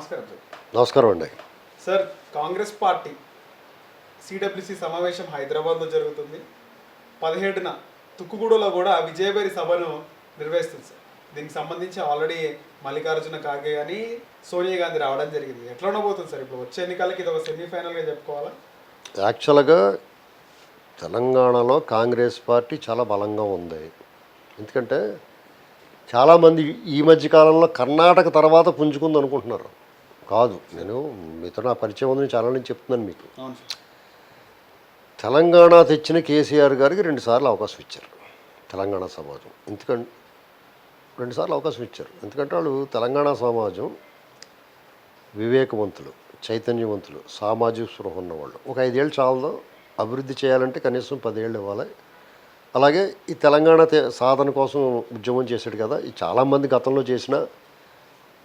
నమస్కారం సార్. నమస్కారం అండి. సార్ కాంగ్రెస్ పార్టీ సిడబ్ల్యూసి సమావేశం హైదరాబాద్లో జరుగుతుంది. పదిహేడున తుక్కుగూడలో కూడా విజయబేరి సభను నిర్వహిస్తుంది సార్. దీనికి సంబంధించి ఆల్రెడీ మల్లికార్జున ఖార్గే అని సోనియా గాంధీ రావడం జరిగింది. ఎట్లా ఉండబోతుంది సార్? ఇప్పుడు వచ్చే ఎన్నికలకి ఇది ఒక సెమీఫైనల్గా చెప్పుకోవాలా? యాక్చువల్గా తెలంగాణలో కాంగ్రెస్ పార్టీ చాలా బలంగా ఉంది. ఎందుకంటే చాలామంది ఈ మధ్య కాలంలో కర్ణాటక తర్వాత పుంజుకుంది అనుకుంటున్నారు. కాదు. నేను మీతో నా పరిచయం ఉందని చాలా నుంచి చెప్తున్నాను మీకు. తెలంగాణ తెచ్చిన కేసీఆర్ గారికి రెండుసార్లు అవకాశం ఇచ్చారు. తెలంగాణ సమాజం. ఎందుకంటే రెండుసార్లు అవకాశం ఇచ్చారు. ఎందుకంటే వాళ్ళు తెలంగాణ సమాజం వివేకవంతులు చైతన్యవంతులు సామాజిక స్పృహ ఉన్నవాళ్ళు. ఒక ఐదేళ్ళు చాలదో. అభివృద్ధి చేయాలంటే కనీసం పదేళ్ళు ఇవ్వాలి. అలాగే ఈ తెలంగాణ సాధన కోసం ఉద్యమం చేశాడు కదా. ఈ చాలామంది గతంలో చేసిన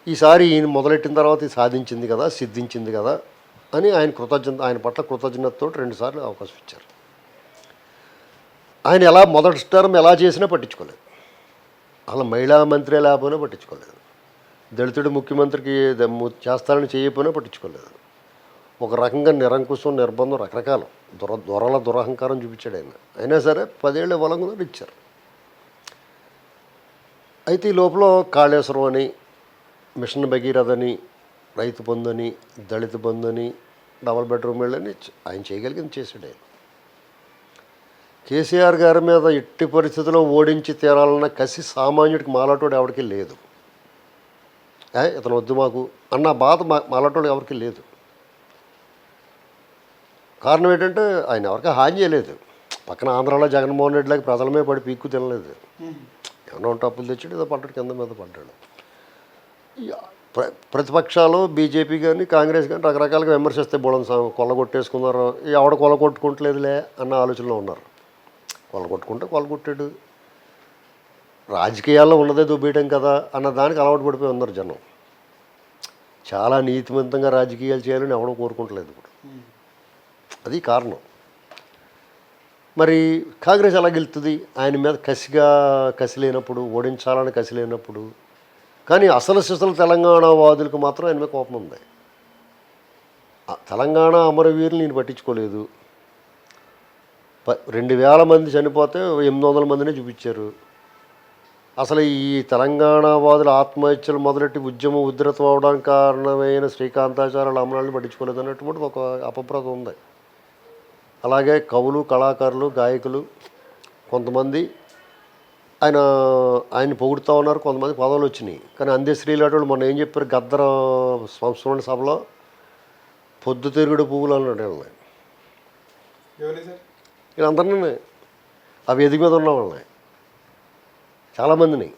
ఈసారి ఈయన మొదలెట్టిన తర్వాత ఇది సాధించింది కదా సిద్ధించింది కదా అని ఆయన కృతజ్ఞత ఆయన పట్ల కృతజ్ఞతతో రెండుసార్లు అవకాశం ఇచ్చారు. ఆయన ఎలా మొదటి టర్మ్ ఎలా చేసినా పట్టించుకోలేదు. అలా మహిళా మంత్రి లేకపోయినా పట్టించుకోలేదు. దళితుడు ముఖ్యమంత్రికి ద- చేస్తారని చేయకపోయినా పట్టించుకోలేదు. ఒక రకంగా నిరంకుశం నిర్బంధం రకరకాలు దొర దొరల దురహంకారం చూపించాడు ఆయన. అయినా సరే పదేళ్ళు వలంగా ఇచ్చారు. అయితే ఈ లోపల కాళేశ్వరం అని మిషన్ భగీరథ అని రైతు బంధు అని దళిత బంధు అని డబల్ బెడ్రూమ్ వెళ్ళని ఆయన చేయగలిగింది చేసాడు ఆయన కేసీఆర్ గారి మీద ఎట్టి పరిస్థితుల్లో ఓడించి తీరాలన్న కసి సామాన్యుడికి మాలాటోడు ఎవరికి లేదు. ఇతను వద్దు మాకు అన్న బాధ మా మాలాటోడు ఎవరికి లేదు. కారణం ఏంటంటే ఆయన ఎవరికి హాని చేయలేదు. పక్కన ఆంధ్రాలో జగన్మోహన్ రెడ్డిలాగా ప్రజల మీద పడి పీక్కు తినలేదు. ఏమన్నా ఉంటే అప్పులు తెచ్చాడు ఏదో పడ్డాడు కింద మీద పడ్డాడు. ప్రతిపక్షాలు బీజేపీ కానీ కాంగ్రెస్ కానీ రకరకాలుగా విమర్శిస్తే బోళం కొల్లగొట్టేసుకున్నారు. ఎవడ కొల్లగొట్టుకుంటలేదులే అన్న ఆలోచనలో ఉన్నారు. కొల్లగొట్టుకుంటే కొల్లగొట్టాడు. రాజకీయాల్లో ఉన్నదే దుబ్బేయడం కదా అన్న దానికి అలవాటు పడిపోయి ఉన్నారు జనం. చాలా నీతివంతంగా రాజకీయాలు చేయాలని ఎవడో కోరుకుంటలేదు ఇప్పుడు. అది కారణం. మరి కాంగ్రెస్ ఎలా గెలుతుంది ఆయన మీద కసిగా కసి లేనప్పుడు ఓడించాలని కసి లేనప్పుడు కానీ అసలు సిసలు తెలంగాణ వాదులకు మాత్రం ఆయన మీద కోపం ఉంది. తెలంగాణ అమరవీరులు నేను పట్టించుకోలేదు. ప రెండు వేల మంది చనిపోతే ఎనిమిది వందల మందినే చూపించారు. అసలు ఈ తెలంగాణ వాదుల ఆత్మహత్యలు మొదలెట్టి ఉద్యమం ఉధృతం అవడానికి కారణమైన శ్రీకాంతాచార్యుల అమరాలను పట్టించుకోలేదు అన్నటువంటి ఒక అపప్రదం ఉంది. అలాగే కవులు కళాకారులు గాయకులు కొంతమంది ఆయన ఆయన పొగుడుతూ ఉన్నారు కొంతమంది పదవులు వచ్చినాయి. కానీ అందేశ్రీ లాంటి మొన్న ఏం చెప్పారు? గద్దర సంస్మరణ సభలో పొద్దుతిరుగుడు పువ్వులు అన్నాడు వీళ్ళని వీళ్ళందరినీ ఆ వేదిక మీద ఉన్న వాళ్ళని. చాలామందిని.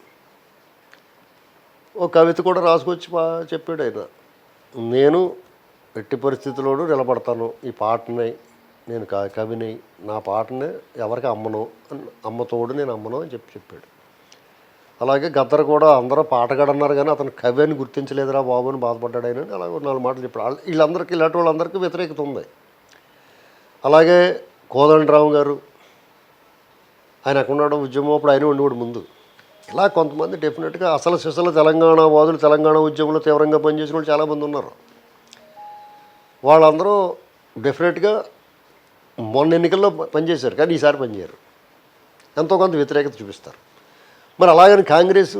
ఓ కవిత కూడా రాసుకొచ్చి చెప్పాడు ఆయన. నేను ఎట్టి పరిస్థితుల్లోనూ నిలబడతాను. ఈ పాటని నేను కవిని నా పాటని ఎవరికి అమ్మను అమ్మతోడు నేను అమ్మను అని చెప్పి చెప్పాడు. అలాగే గద్దర్ కూడా అందరూ పాటగాడు అన్నారు కానీ అతను కవి అని గుర్తించలేదురా బాబు అని బాధపడ్డాడు ఆయన అని అలాగే నాలుగు మాటలు చెప్పాడు. వీళ్ళందరికీ ఇలాంటి వాళ్ళందరికీ వ్యతిరేకత ఉంది. అలాగే కోదండరావు గారు ఆయన ఎక్కడున్నాడో ఉద్యమం అప్పుడు ఆయన కూడా ముందు. ఇలా కొంతమంది డెఫినెట్గా అసలు సిసలు తెలంగాణ వాదులు తెలంగాణ ఉద్యమంలో తీవ్రంగా పనిచేసిన వాళ్ళు చాలామంది ఉన్నారు. వాళ్ళందరూ డెఫినెట్గా మొన్న ఎన్నికల్లో పనిచేశారు. కానీ ఈసారి పనిచేయరు. ఎంతో కొంత వ్యతిరేకత చూపిస్తారు. మరి అలాగని కాంగ్రెస్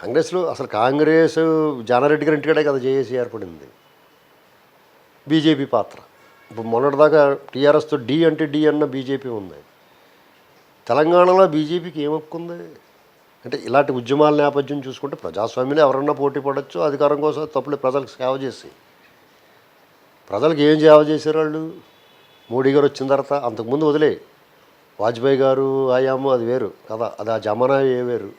కాంగ్రెస్లో అసలు కాంగ్రెస్ జానారెడ్డి గారి ఇంటికాడే కదా జేఏసీ ఏర్పడింది. బీజేపీ పాత్ర. ఇప్పుడు మొన్నటిదాకా టీఆర్ఎస్తో డి అంటే డి అన్న బీజేపీ ఉంది. తెలంగాణలో బీజేపీకి ఏమొక్కుంది అంటే ఇలాంటి ఉద్యమాల నేపథ్యం చూసుకుంటే ప్రజాస్వామ్యంలో ఎవరన్నా పోటీ పడవచ్చు అధికారం కోసం తప్పులే ప్రజలకు సేవ చేసి ప్రజలకు ఏం సేవ చేశారు వాళ్ళు? మోడీ గారు వచ్చిన తర్వాత అంతకుముందు వదిలే. వాజ్పేయి గారు ఆయాము అది వేరు కదా. అది ఆ జమానా ఏ వేరు?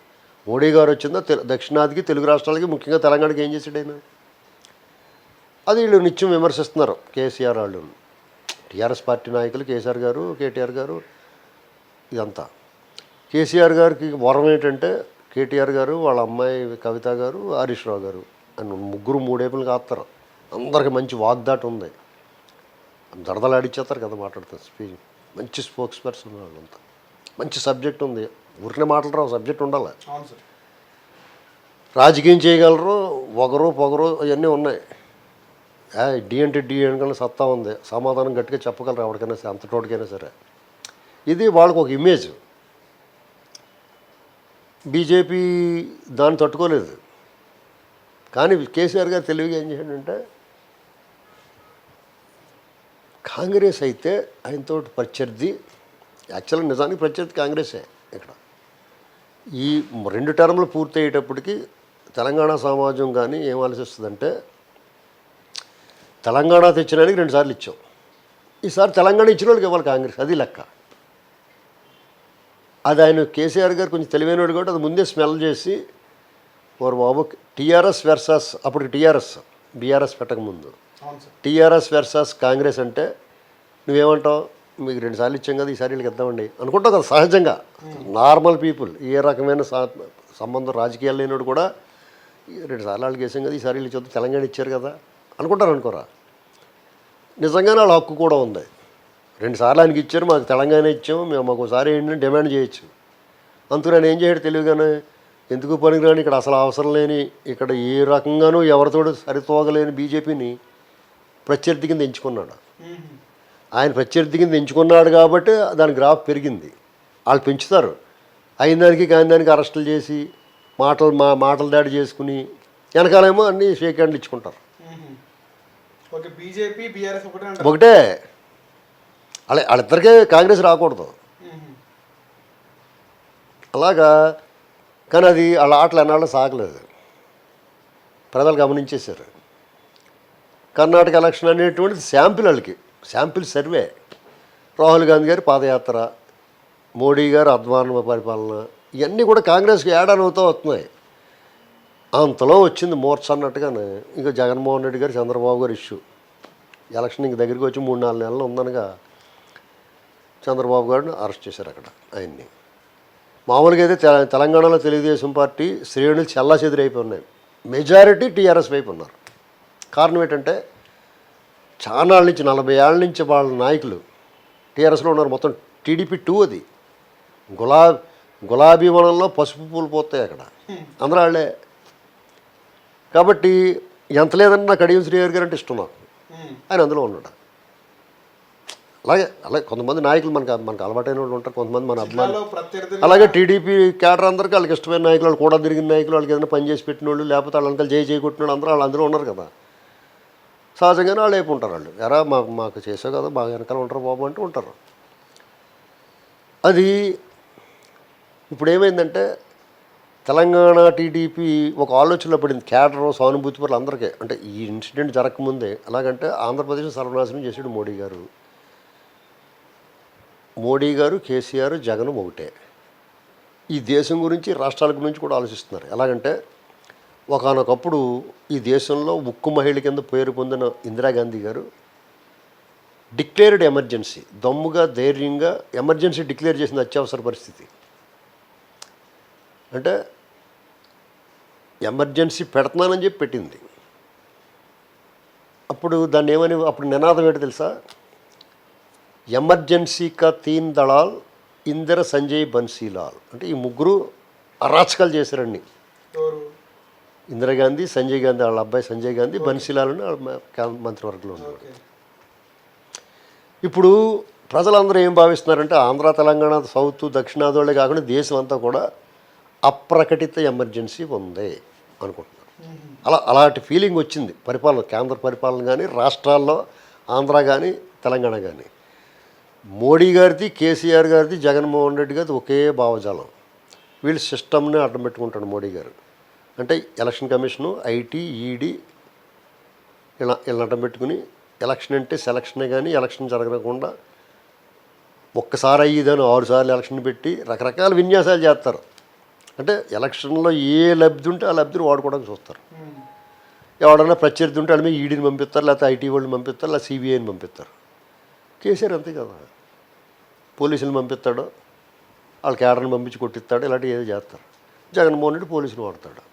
మోడీ గారు వచ్చిందో? తె- దక్షిణాదికి తెలుగు రాష్ట్రాలకి ముఖ్యంగా తెలంగాణకి ఏం చేశాడు ఆయన? అది వీళ్ళు నిత్యం విమర్శిస్తున్నారు కేసీఆర్ వాళ్ళు. టీఆర్ఎస్ పార్టీ నాయకులు కేసీఆర్ గారు కేటీఆర్ గారు ఇదంతా. కేసీఆర్ గారికి వరం ఏంటంటే కేటీఆర్ గారు వాళ్ళ అమ్మాయి కవిత గారు హరీష్ రావు గారు. అని ముగ్గురు మూడేపులు కాస్తారు అందరికి మంచి వాగ్దాటి ఉంది. దడదలు ఆడిచ్చేస్తారు కదా మాట్లాడుతారు స్పీచ్. మంచి స్పోక్స్ పర్సన్ వాళ్ళంతా. మంచి సబ్జెక్ట్ ఉంది. ఊరినే మాట్లాడరా సబ్జెక్ట్ ఉండాలి. రాజకీయం చేయగలరు ఒకరు పొగరు అవన్నీ ఉన్నాయి. ఆ, డి అంటే డి అనగానే సత్తా ఉంది. సమాధానం గట్టిగా చెప్పగలరు ఎవరికైనా సరే అంత తోటికైనా సరే. ఇది వాళ్ళకు ఒక ఇమేజ్ బీజేపీ దాన్ని తట్టుకోలేదు. కానీ కేసీఆర్ గారు తెలివిగా ఏం చేశాడంటే కాంగ్రెస్ అయితే ఆయనతో ప్రత్యర్థి యాక్చువల్గా నిజానికి ప్రత్యర్థి కాంగ్రెసే ఇక్కడ. ఈ రెండు టర్మ్లు పూర్తయ్యేటప్పటికి తెలంగాణ సమాజం కానీ ఏం ఆలోచిస్తుందంటే తెలంగాణ తెచ్చినానికి రెండుసార్లు ఇచ్చాం. ఈసారి తెలంగాణ ఇచ్చిన వాళ్ళకి ఇవ్వాలి కాంగ్రెస్ అది లెక్క. అది ఆయన కేసీఆర్ గారు కొంచెం తెలివైనవాడు కాబట్టి అది ముందే స్మెల్ చేసి వారు బాబు టీఆర్ఎస్ వెర్సస్ అప్పుడు టీఆర్ఎస్ బీఆర్ఎస్ పెట్టకముందు. టీఆర్ఎస్ వెర్సస్ కాంగ్రెస్ అంటే నువ్వేమంటావు? మీకు రెండు సార్లు ఇచ్చాం కదా ఈసారి వీళ్ళకి ఇద్దామండి. అనుకుంటావు కదా సహజంగా. నార్మల్ పీపుల్ ఏ రకమైన సంబంధం రాజకీయాలు లేనివాడు కూడా రెండు సార్లు వాళ్ళకి వేసాం కదా ఈసారి వీళ్ళు చూద్దాం తెలంగాణ ఇచ్చారు కదా అనుకుంటారు అనుకోరా? నిజంగానే వాళ్ళ హక్కు కూడా ఉంది. రెండు సార్లు ఆయనకి ఇచ్చారు మాకు తెలంగాణ ఇచ్చాము మేము మాకు ఒకసారి ఏంటంటే డిమాండ్ చేయొచ్చు. అందుకు నేను ఏం చేయడు తెలియగానే ఎందుకు పనికిరాని ఇక్కడ అసలు అవసరం లేని ఇక్కడ ఏ రకంగానూ ఎవరితోడు సరితోగలేని బీజేపీని ప్రత్యర్థి కింద ఎంచుకున్నాడు. ఆయన ప్రత్యర్థి కింద ఎంచుకున్నాడు కాబట్టి దాని గ్రాఫ్ పెరిగింది. వాళ్ళు పెంచుతారు. అయిన దానికి కాని దానికి అరెస్టులు చేసి మాటలు మా మాటలు దాడి చేసుకుని వెనకాలేమో అన్నీ షేక్ హ్యాండ్లు ఇచ్చుకుంటారు. ఒకటే వాళ్ళ వాళ్ళిద్దరికే కాంగ్రెస్ రాకూడదు. అలాగా కానీ అది వాళ్ళ ఆటలు ఎన్నాళ్ళు సాగలేదు. ప్రజలు గమనించేశారు. కర్ణాటక ఎలక్షన్ అనేటువంటిది శాంపిల్ వాళ్ళకి. Sample survey. రాహుల్ గాంధీ గారి పాదయాత్ర మోడీ గారు అధ్వాన పరిపాలన ఇవన్నీ కూడా కాంగ్రెస్కి ఏడానవుతూ వస్తున్నాయి. అంతలో వచ్చింది మోర్చ అన్నట్టుగానే ఇంకా జగన్మోహన్ రెడ్డి గారు చంద్రబాబు గారు ఇష్యూ. ఎలక్షన్ ఇంక దగ్గరికి వచ్చి మూడు నాలుగు నెలలు ఉందనగా చంద్రబాబు గారిని అరెస్ట్ చేశారు అక్కడ ఆయన్ని. మామూలుగా అయితే తెల- తెలంగాణలో తెలుగుదేశం పార్టీ శ్రేణులు చల్లా చెదిరైపోయి ఉన్నాయి. మెజారిటీ టీఆర్ఎస్ వైపు ఉన్నారు. కారణం ఏంటంటే చాలా నుంచి నలభై ఏళ్ళ నుంచి వాళ్ళ నాయకులు టీఆర్ఎస్లో ఉన్నారు మొత్తం టీడీపీ టూ అది. గులా గులాబీ వనంలో పసుపు పూలు పోతాయి అక్కడ. అందరూ వాళ్ళే కాబట్టి ఎంత లేదన్నా కడియం శ్రీహరి గారు అంటే ఇష్టం నాకు. ఆయన అందులో ఉన్నాడు. అలాగే అలాగే కొంతమంది నాయకులు మనకు మనకు అలవాటైన వాళ్ళు ఉంటారు కొంతమంది మన అభిమానులు. అలాగే టీడీపీ కేడర్ అందరికీ వాళ్ళకి ఇష్టమైన నాయకులు వాళ్ళు కూడా తిరిగిన నాయకులు వాళ్ళకి ఏదైనా పని చేసి పెట్టిన వాళ్ళు లేకపోతే వాళ్ళ వెనకాల జై జై కొట్టిన వాళ్ళు అందరూ వాళ్ళు అందులో ఉన్నారు కదా. సహజంగానే వాళ్ళు వైపు ఉంటారు వాళ్ళు ఎరా మాకు మాకు చేసావు కదా బాగా వెనకాల ఉంటారు బాబు అంటూ ఉంటారు. అది ఇప్పుడు ఏమైందంటే తెలంగాణ టీడీపీ ఒక ఆలోచనలో పడింది క్యాడర్ సానుభూతి పరులు అందరికీ. అంటే ఈ ఇన్సిడెంట్ జరగకముందే ఎలాగంటే ఆంధ్రప్రదేశ్ సర్వనాశనం చేసాడు మోడీ గారు. మోడీ గారు కేసీఆర్ జగన్ ఒకటే. ఈ దేశం గురించి రాష్ట్రాల గురించి కూడా ఆలోచిస్తున్నారు. ఎలాగంటే ఒకనొకప్పుడు ఈ దేశంలో ఉక్కు మహిళ కింద పేరు పొందిన ఇందిరాగాంధీ గారు డిక్లేర్డ్ ఎమర్జెన్సీ దమ్ముగా ధైర్యంగా ఎమర్జెన్సీ డిక్లేర్ చేసిన అత్యవసర పరిస్థితి. అంటే ఎమర్జెన్సీ పెడుతున్నానని చెప్పి పెట్టింది. అప్పుడు దాన్ని ఏమని అప్పుడు నినాదం ఏంటో తెలుసా? ఎమర్జెన్సీ కా తీన్ దళాల్ ఇందిర సంజయ్ బన్సీలాల్. అంటే ఈ ముగ్గురు అరాచకాలు చేశారండి. ఇందిరాగాంధీ సంజయ్ గాంధీ వాళ్ళ అబ్బాయి సంజయ్ గాంధీ బన్సీలాల్ అని వాళ్ళ మ- కా- మంత్రివర్గంలో ఉన్నారు. ఇప్పుడు ప్రజలందరూ ఏం భావిస్తున్నారంటే ఆంధ్ర తెలంగాణ సౌత్ దక్షిణాదివాళ్ళే కాకుండా దేశం అంతా కూడా అప్రకటిత ఎమర్జెన్సీ ఉంది అనుకుంటున్నారు. అలా అలాంటి ఫీలింగ్ వచ్చింది. పరిపాలన కేంద్ర పరిపాలన కానీ రాష్ట్రాల్లో ఆంధ్ర కానీ తెలంగాణ కానీ మోడీ గారిది కేసీఆర్ గారిది జగన్మోహన్ రెడ్డి గారిది ఒకే భావజాలం. వీళ్ళు సిస్టమ్ని అడ్డం పెట్టుకుంటాడు మోడీ గారు. అంటే ఎలక్షన్ కమిషను ఐటీ ఈడీ ఇలా ఇలా పెట్టుకుని ఎలక్షన్ అంటే సెలక్షనే కానీ ఎలక్షన్ జరగకుండా ఒక్కసారి అయ్యేదని ఆరు సార్లు ఎలక్షన్ పెట్టి రకరకాల విన్యాసాలు చేస్తారు. అంటే ఎలక్షన్లో ఏ లబ్ధి ఉంటే ఆ లబ్ధిని వాడుకోవడానికి చూస్తారు. ఎవడన్నా ప్రత్యర్థి ఉంటే వాళ్ళ మీద ఈడీని పంపిస్తారు లేకపోతే ఐటీ వాళ్ళని పంపిస్తారు లేదా సిబిఐని పంపిస్తారు. కేసీఆర్ అంతే కదా. పోలీసులు పంపిస్తాడు వాళ్ళ క్యాడర్ని పంపించి కొట్టిస్తాడు ఇలాంటివి ఏదో చేస్తారు. జగన్మోహన్ రెడ్డి పోలీసులు వాడతాడు.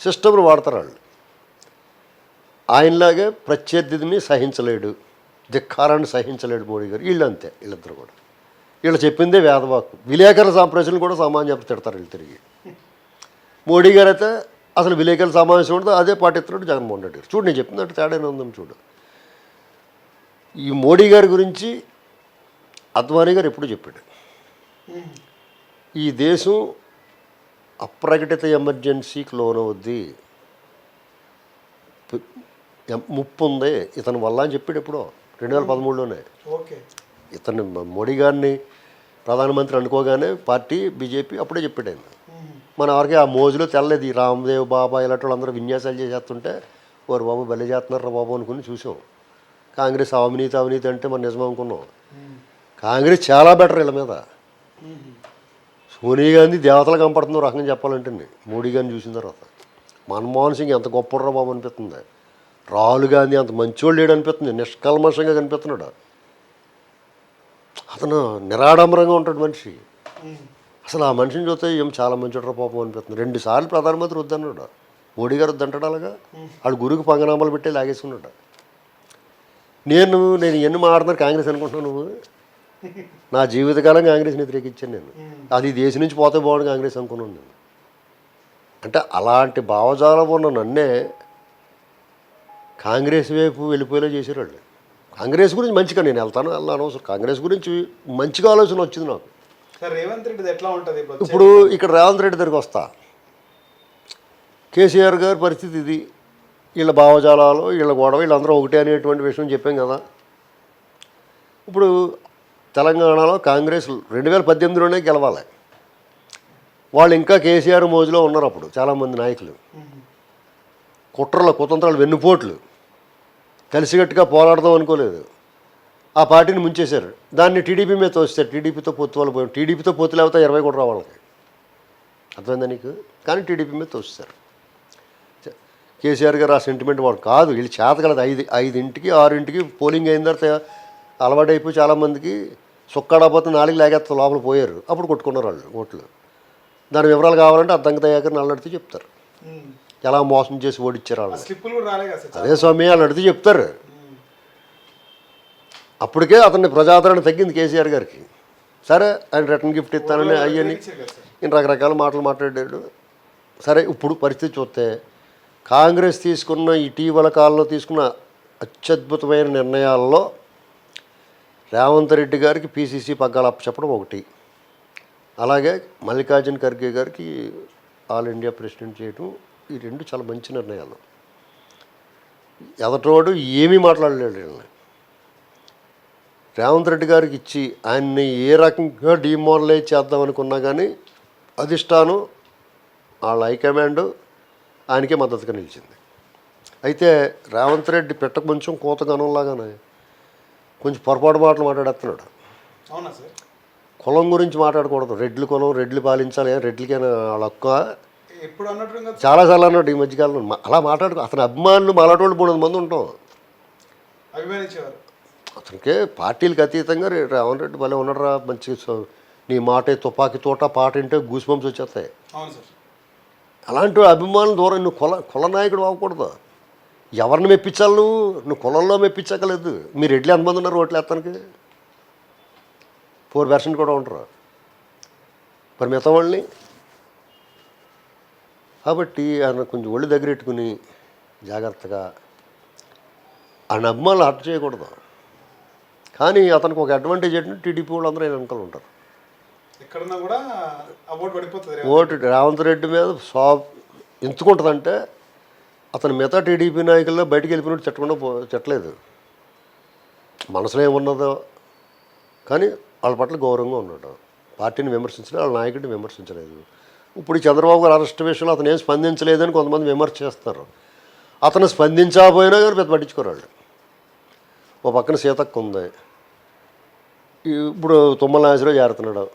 సిస్టమ్ని వాడతారు వాళ్ళు. ఆయనలాగే ప్రత్యర్థిని సహించలేడు. ధిక్కారాన్ని సహించలేడు మోడీ గారు. వీళ్ళు అంతే వీళ్ళిద్దరు కూడా. వీళ్ళు చెప్పిందే వేదవాక్కు. విలేకరుల ప్రజలు కూడా సామాన్య తిడతారు వీళ్ళు తిరిగి. మోడీ గారు అయితే అసలు విలేకరుల సమావేశం ఉండదు అదే పాటిస్తున్నాడు జగన్మోహన్ రెడ్డి గారు. చూడు నేను చెప్పినట్టు తేడానే ఉందని చూడు. ఈ మోడీ గారి గురించి అద్వానీ గారు ఎప్పుడు చెప్పాడు. ఈ దేశం అప్రకటిత ఎమర్జెన్సీకి లోనవుద్ది. ముప్పు ఉంది ఇతని వల్ల అని చెప్పాడు ఎప్పుడో. రెండు వేల పదమూడులోనే మ- మోడీ గారిని ప్రధానమంత్రి అనుకోగానే పార్టీ బీజేపీ అప్పుడే చెప్పాడు ఆయన. మన వరకే ఆ మోజులో తెల్లది. ఈ రామ్దేవ్ బాబా ఇలాంటి వాళ్ళందరూ విన్యాసాలు చేసేస్తుంటే ఓరు బాబు బలి చేస్తున్నారా బాబు అనుకుని చూసాం. కాంగ్రెస్ అవినీతి అవినీతి అంటే మనం నిజం అనుకున్నాం. కాంగ్రెస్ చాలా బెటర్ వీళ్ళ మీద. సోనియా గాంధీ దేవతలు కనపడుతుందో రకంగా చెప్పాలంటే మోడీ గారిని చూసిన తర్వాత. మన్మోహన్ సింగ్ ఎంత గొప్పడ్రా బాబు అనిపిస్తుంది. రాహుల్ గాంధీ అంత మంచివాళ్ళు లేడు అనిపిస్తుంది. నిష్కల్మషంగా కనిపిస్తున్నాడు. అతను నిరాడంబరంగా ఉంటాడు మనిషి. అసలు ఆ మనిషిని చూస్తే ఏం చాలా మంచిడ్రా పాపం అనిపిస్తుంది. రెండుసార్లు ప్రధానమంత్రి వద్దన్నాడు. మోడీ గారు వద్దంటాడు అలాగా? వాడు గురుకు పంగనామాలు పెట్టి లాగేసుకున్నాడు. నేను నేను ఎన్ని మాట్లాడుతున్నారు కాంగ్రెస్ అనుకుంటున్నాను నువ్వు? నా జీవితకాలం కాంగ్రెస్ని వ్యతిరేకించాను నేను. అది దేశం నుంచి పోతే బాగుండు కాంగ్రెస్ అనుకున్నాను నేను. అంటే అలాంటి భావజాలం ఉన్న నన్నే కాంగ్రెస్ వైపు వెళ్ళిపోయేలా చేశారు వాళ్ళు కాంగ్రెస్ గురించి మంచిగా నేను వెళ్తాను వెళ్ళాను అవసరం కాంగ్రెస్ గురించి మంచిగా ఆలోచన వచ్చింది నాకు. రేవంత్ రెడ్డిది ఎట్లా ఉంటుంది? ఇప్పుడు ఇక్కడ రేవంత్ రెడ్డి దగ్గరికి వస్తా. కేసీఆర్ గారి పరిస్థితి ఇది. వీళ్ళ భావజాలాలు వీళ్ళ గొడవ వీళ్ళందరూ ఒకటే అనేటువంటి విషయం చెప్పాం కదా. ఇప్పుడు తెలంగాణలో కాంగ్రెస్ రెండు వేల పద్దెనిమిదిలోనే గెలవాలి. వాళ్ళు ఇంకా కేసీఆర్ మోజులో ఉన్నారు అప్పుడు చాలామంది నాయకులు. కుట్రలు కుతంత్రాలు వెన్నుపోట్లు. కలిసికట్టుగా పోరాడదాం అనుకోలేదు. ఆ పార్టీని ముంచేశారు. దాన్ని టీడీపీ మీద తోస్తారు టీడీపీతో పొత్తు వాళ్ళు పోయి టీడీపీతో పొత్తు లేకపోతే ఇరవై కూడా రావాళ్ళకి అర్థమైందా నీకు? కానీ టీడీపీ మీద తోస్తారు కేసీఆర్ గారు ఆ సెంటిమెంట్ వాడు కాదు. వీళ్ళు చేతగలదు ఐదు ఐదింటికి ఆరింటికి పోలింగ్ అయిన తర్వాత అలవాటైపోయి చాలామందికి సుక్కాడపోతే నాలుగు లేకేస్తే లోపల పోయారు. అప్పుడు కొట్టుకున్నారు వాళ్ళు ఓట్లు. దాని వివరాలు కావాలంటే అద్దంకి దయాకర్ నల్లడితే చెప్తారు. ఉమ్. ఎలా మోసం చేసి ఓడిచ్చారు వాళ్ళు అదే స్వామి వాళ్ళు అడిగితే చెప్తారు. అప్పటికే అతన్ని ప్రజాదరణ తగ్గింది కేసీఆర్ గారికి. సరే ఆయన రిటర్న్ గిఫ్ట్ ఇస్తానని అయ్యని ఈయన రకరకాల మాటలు మాట్లాడాడు. సరే ఇప్పుడు పరిస్థితి చూస్తే కాంగ్రెస్ తీసుకున్న ఇటీవల కాలంలో తీసుకున్న అత్యద్భుతమైన నిర్ణయాల్లో రేవంత్ రెడ్డి గారికి పీసీసీ పగ్గాలు అప్పచెప్పడం ఒకటి. అలాగే మల్లికార్జున ఖర్గే గారికి ఆల్ ఇండియా ప్రెసిడెంట్ చేయడం ఈ రెండు చాలా మంచి నిర్ణయాలు. ఎదటోడు ఏమీ మాట్లాడలేడు వీళ్ళని. రేవంత్ రెడ్డి గారికి ఇచ్చి ఆయన్ని ఏ రకంగా డిమోరలైజ్ చేద్దాం అనుకున్నా కానీ అధిష్టానం వాళ్ళ హైకమాండ్ ఆయనకే మద్దతుగా నిలిచింది. అయితే రేవంత్ రెడ్డి పెట్ట కొంచెం కోతగనంలాగానే కొంచెం పొరపాటు మాటలు మాట్లాడేస్తున్నాడు. అవునా సార్? కులం గురించి మాట్లాడకూడదు. రెడ్లు కులం రెడ్లు పాలించాలి రెడ్లకైనా వాళ్ళ హక్కు ఎప్పుడు అన్నట్టు? చాలాసార్లు అన్నాడు ఈ మధ్యకాలంలో అలా మాట్లాడుకో అతని అభిమానులు మలాటోళ్ళు మూడు వందల మంది ఉంటాం. అభిమానించేవారు. అతనికి పార్టీలకు అతీతంగా రే- రేవంత్ రెడ్డి భలే ఉన్నాడురా మంచి స- నీ మాటే తుపాకీ తోట పాట వింటే గూస్ బంప్స్ వచ్చేస్తాయి. అలాంటి అభిమానులు దూరం నువ్వు కుల కుల నాయకుడు అవ్వకూడదు. ఎవరిని మెప్పించాలి నువ్వు? నువ్వు కులంలో మెప్పించకలేదు మీరు ఎడ్లు ఎంతమంది ఉన్నారు ఓట్లు వేస్తానికి. ఫోర్ పర్సెంట్ కూడా ఉంటారు మరి మిగతా వాళ్ళని? కాబట్టి ఆయన కొంచెం ఒళ్ళు దగ్గర పెట్టుకుని జాగ్రత్తగా ఆయన అభిమానులు హర్ట్ చేయకూడదు. కానీ అతనికి ఒక అడ్వాంటేజ్ ఏంటంటే టీడీపీ వాళ్ళు అందరూ ఆయన వెనకాల ఉంటారు. ఓటు రేవంత్. ఓటు రేవంత్ రెడ్డి మీద సా ఎంచుకుంటుందంటే అతను మిగతా టీడీపీ నాయకుల్లో బయటికి వెళ్ళిపోయినట్టు చెట్టకుండా పో చెట్టలేదు మనసులో ఏమున్నదో. కానీ వాళ్ళ పట్ల గౌరవంగా ఉన్నాడు. పార్టీని విమర్శించలేదు వాళ్ళ నాయకుడిని విమర్శించలేదు. ఇప్పుడు చంద్రబాబు గారు అరెస్ట్ విషయంలో అతను ఏం స్పందించలేదని కొంతమంది విమర్శ చేస్తారు అతను స్పందించకపోయినా కానీ పెద్ద పట్టించుకోరాళ్ళు. ఓ పక్కన సీతక్క ఉంది. ఇప్పుడు తుమ్మల చేరుతున్నాడు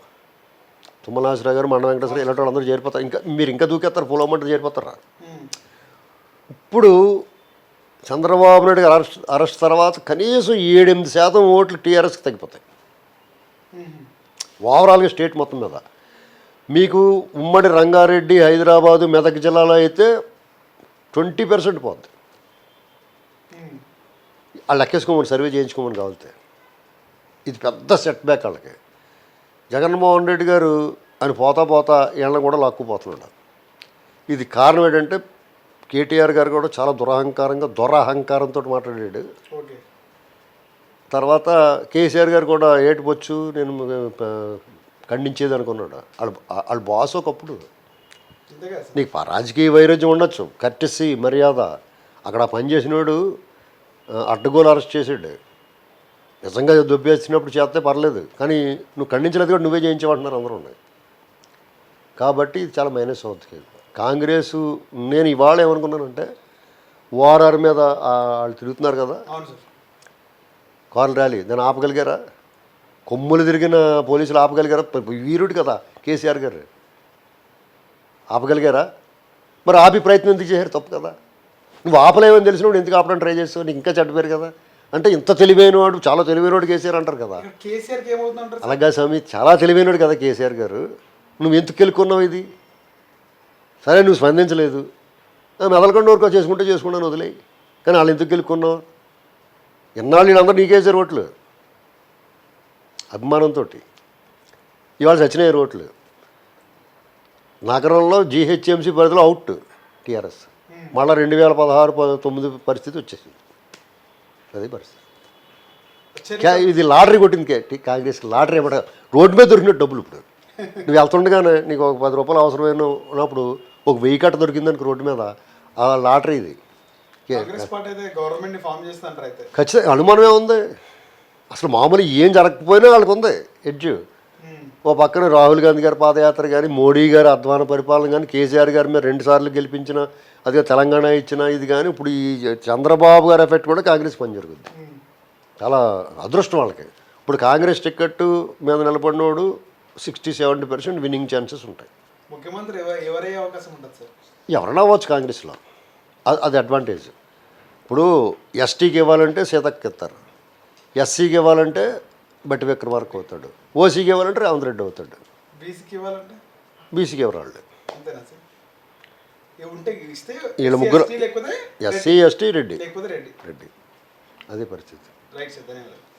తుమ్మల నాగేశ్వరరావు గారు మండ వెంకటేశ్వర ఇలాంటి వాళ్ళందరూ చేరిపోతారు. ఇంకా మీరు ఇంకా దూకేస్తారు పొలమంటే చేరిపోతారా? ఇప్పుడు చంద్రబాబు నాయుడు గారు అరెస్ట్ అరెస్ట్ తర్వాత కనీసం ఏడెనిమిది శాతం ఓట్లు టీఆర్ఎస్కి తగ్గిపోతాయి. ఓవరాల్గా స్టేట్ మొత్తం మీద. మీకు ఉమ్మడి రంగారెడ్డి హైదరాబాదు మెదక్ జిల్లాలో అయితే ట్వంటీ పర్సెంట్ పోద్ది. వాళ్ళు లెక్కేసుకోమని సర్వే చేయించుకోమని కావాలితే. ఇది పెద్ద సెట్ బ్యాక్ వాళ్ళకి. జగన్మోహన్ రెడ్డి గారు అని పోతా పోతా వీళ్ళని కూడా లాక్కుపోతున్నాడు. ఇది కారణం ఏంటంటే కేటీఆర్ గారు కూడా చాలా దురహంకారంగా దురహంకారంతో మాట్లాడాడు. తర్వాత కేసీఆర్ గారు కూడా ఏటుపొచ్చు నేను ఖండించేది అనుకున్నాడు. వాళ్ళ వాళ్ళ బాస్ ఒకప్పుడు. నీకు రాజకీయ వైరుధ్యం ఉండొచ్చు కట్టెసి మర్యాద. అక్కడ పనిచేసినోడు అడ్డగోలు అరెస్ట్ చేసాడు నిజంగా దొబ్బేసినప్పుడు చేస్తే పర్లేదు కానీ నువ్వు ఖండించలేదు కూడా నువ్వే చేయించమంటున్నారు అందరూ. ఉన్నాయి కాబట్టి ఇది చాలా మైనస్ అవుతుంది. కాంగ్రెస్ నేను ఇవాళ ఏమనుకున్నానంటే ఓఆర్ఆర్ మీద వాళ్ళు తిరుగుతున్నారు కదా. Call rally. దాన్ని ఆపగలిగారా? కొమ్ములు తిరిగిన పోలీసులు ఆపగలిగారా? వీరుడు కదా కేసీఆర్ గారు. ఆపగలిగారా? మరి ఆపి ప్రయత్నం ఎందుకు చేశారు? తప్పు కదా. నువ్వు ఆపలేవని తెలిసినప్పుడు ఎందుకు ఆపడం ట్రై చేస్తావు? నీకు ఇంకా చెడ్డపేరు కదా. అంటే ఇంత తెలివైనవాడు చాలా తెలివైనవాడు కేసీఆర్ అంటారు కదా? అలాగా స్వామి చాలా తెలివైనవాడు కదా కేసీఆర్ గారు. నువ్వు ఎందుకు వెళ్ళుకున్నావు ఇది? సరే నువ్వు స్పందించలేదు. మెదలకొండ వరకు చేసుకుంటే చేసుకున్నాను వదిలేయి. కానీ వాళ్ళు ఎందుకు గెలుక్కున్నావు ఎన్నాళ్ళు వీళ్ళందరూ నీకేసారు ఓట్లు. అభిమానంతో ఇవాళ సచినాయి ఓట్లు నగరంలో జీహెచ్ఎంసీ పరిధిలో అవుట్ టీఆర్ఎస్. మళ్ళీ రెండు వేల పదహారు తొమ్మిది పరిస్థితి వచ్చేసింది. అది పరిస్థితి. ఇది లాటరీ కొట్టింది కాంగ్రెస్ లాటరీ ఏమంట రోడ్డు మీద దొరికినట్టు డబ్బులు ఇప్పుడు. నువ్వు వెళ్తుండగానే నీకు ఒక పది రూపాయలు అవసరమైన ఉన్నప్పుడు ఒక వెయ్యి కట్ట దొరికిందనుకో రోడ్డు మీద. ఆ లాటరీ ఇది. ఖచ్చితంగా అనుమానమే ఉంది. అసలు మామూలు ఏం జరగకపోయినా వాళ్ళకి ఉంది ఎడ్జ్. ఓ పక్కన రాహుల్ గాంధీ గారి పాదయాత్ర కానీ మోడీ గారి అధ్వాన పరిపాలన కానీ కేసీఆర్ గారి మీద రెండు సార్లు గెలిపించిన అదే తెలంగాణ ఇచ్చిన ఇది కానీ ఇప్పుడు ఈ చంద్రబాబు గారి ఎఫెక్ట్ కూడా కాంగ్రెస్ పని జరుగుద్ది. చాలా అదృష్టం వాళ్ళకి. ఇప్పుడు కాంగ్రెస్ టికెట్ మీద నిలబడినోడు sixty seventy percent winning chances ఉంటాయి. ముఖ్యమంత్రి ఎవ- ఎవరయ్యే అవకాశం ఉంటుంది సార్. ఎవరైనా అవ్వచ్చు కాంగ్రెస్లో. అది అడ్వాంటేజ్. ఇప్పుడు ఎస్టీకి ఇవ్వాలంటే సీతక్క ఇస్తారు. ఎస్సీకి ఇవ్వాలంటే బట్టి విక్రమార్క అవుతాడు. ఓసీకి ఇవ్వాలంటే రేవంత్ రెడ్డి అవుతాడు. బీసీకి ఇవ్వాలంటే? బీసీకి ఎవరాళ్ళు అంతేనా సార్? ఇవి ఉంటే ఇస్తే వీళ్ళ SC, ముగ్గురు- ఎస్సీ ఎస్టీ రెడ్డి. రెడ్డి. అదే పరిస్థితి. రైట్ సార్ ధన్యవాదాలు.